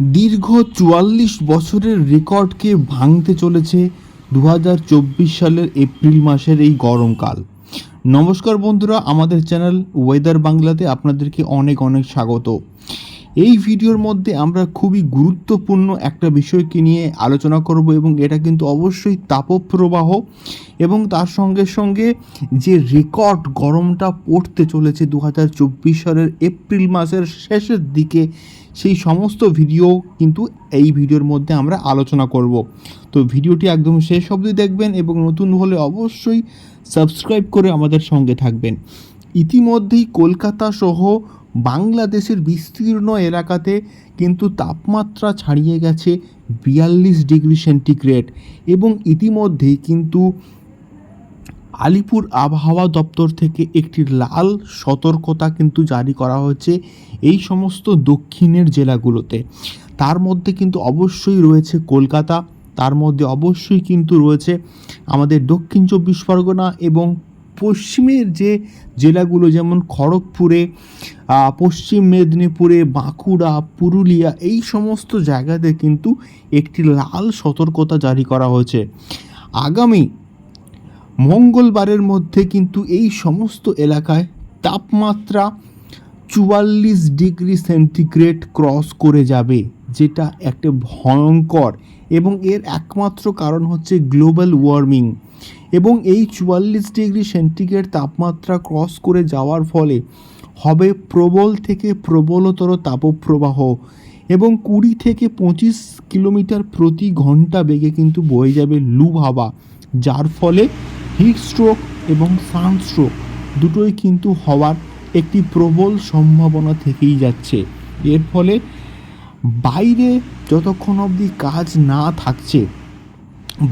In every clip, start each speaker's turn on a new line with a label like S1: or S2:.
S1: দীর্ঘ চুয়াল্লিশ বছরের রেকর্ডকে ভাঙতে চলেছে দু হাজার চব্বিশ সালের এপ্রিল মাসের এই গরমকাল। নমস্কার বন্ধুরা, আমাদের চ্যানেল ওয়েদার বাংলাতে আপনাদেরকে অনেক অনেক স্বাগত। এই ভিডিওর মধ্যে আমরা খুবই গুরুত্বপূর্ণ একটা বিষয়কে নিয়ে আলোচনা করব এবং এটা কিন্তু অবশ্যই তাপপ্রবাহ এবং তার সঙ্গে সঙ্গে যে রেকর্ড গরমটা পড়তে চলেছে দু হাজার চব্বিশ সালের এপ্রিল মাসের শেষের দিকে, সেই সমস্ত ভিডিও কিন্তু এই ভিডিওর মধ্যে আমরা আলোচনা করব। তো ভিডিওটি একদম শেষ অবধি দেখবেন এবং নতুন হলে অবশ্যই সাবস্ক্রাইব করে আমাদের সঙ্গে থাকবেন। ইতিমধ্যেই কলকাতা সহ বাংলাদেশের বিস্তীর্ণ এলাকাতে কিন্তু তাপমাত্রা ছাড়িয়ে গেছে বিয়াল্লিশ ডিগ্রি সেন্টিগ্রেড এবং ইতিমধ্যেই কিন্তু আলিপুর আবহাওয়া দপ্তর থেকে একটি লাল সতর্কতা কিন্তু জারি করা হয়েছে এই সমস্ত দক্ষিণের জেলাগুলোতে। তার মধ্যে কিন্তু অবশ্যই রয়েছে কলকাতা, তার মধ্যে অবশ্যই কিন্তু রয়েছে আমাদের দক্ষিণ চব্বিশ পরগনা এবং পশ্চিমের যে জেলাগুলো যেমন খড়গপুরে পশ্চিম মেদিনীপুরে, বাঁকুড়া, পুরুলিয়া, এই সমস্ত জায়গাতে কিন্তু একটি লাল সতর্কতা জারি করা হয়েছে। আগামী মঙ্গলবারের মধ্যে কিন্তু এই সমস্ত এলাকায় তাপমাত্রা চুয়াল্লিশ ডিগ্রি সেন্টিগ্রেড ক্রস করে যাবে, যেটা একটা ভয়ঙ্কর এবং এর একমাত্র কারণ হচ্ছে গ্লোবাল ওয়ার্মিং। এবং এই চুয়াল্লিশ ডিগ্রি সেন্টিগ্রেড তাপমাত্রা ক্রস করে যাওয়ার ফলে হবে প্রবল থেকে প্রবলতর তাপপ্রবাহ এবং কুড়ি থেকে পঁচিশ কিলোমিটার প্রতি ঘণ্টা বেগে কিন্তু বয়ে যাবে লু হাওয়া যার ফলে হিট স্ট্রোক এবং সানস্ট্রোক দুটোই কিন্তু হওয়ার একটি প্রবল সম্ভাবনা থেকেই যাচ্ছে। এর ফলে বাইরে যতক্ষণ অবধি কাজ না থাকছে,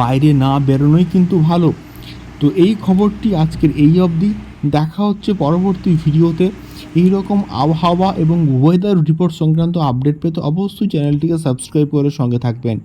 S1: বাইরে না বেরোনোই কিন্তু ভালো। তো এই খবরটি আজকের এই অবধি। দেখা হচ্ছে পরবর্তী ভিডিওতে। এই রকম আবহাওয়া এবং ওয়েদার রিপোর্ট সংক্রান্ত আপডেট পেতে অবশ্যই চ্যানেলটিকে সাবস্ক্রাইব করে সঙ্গে থাকবেন।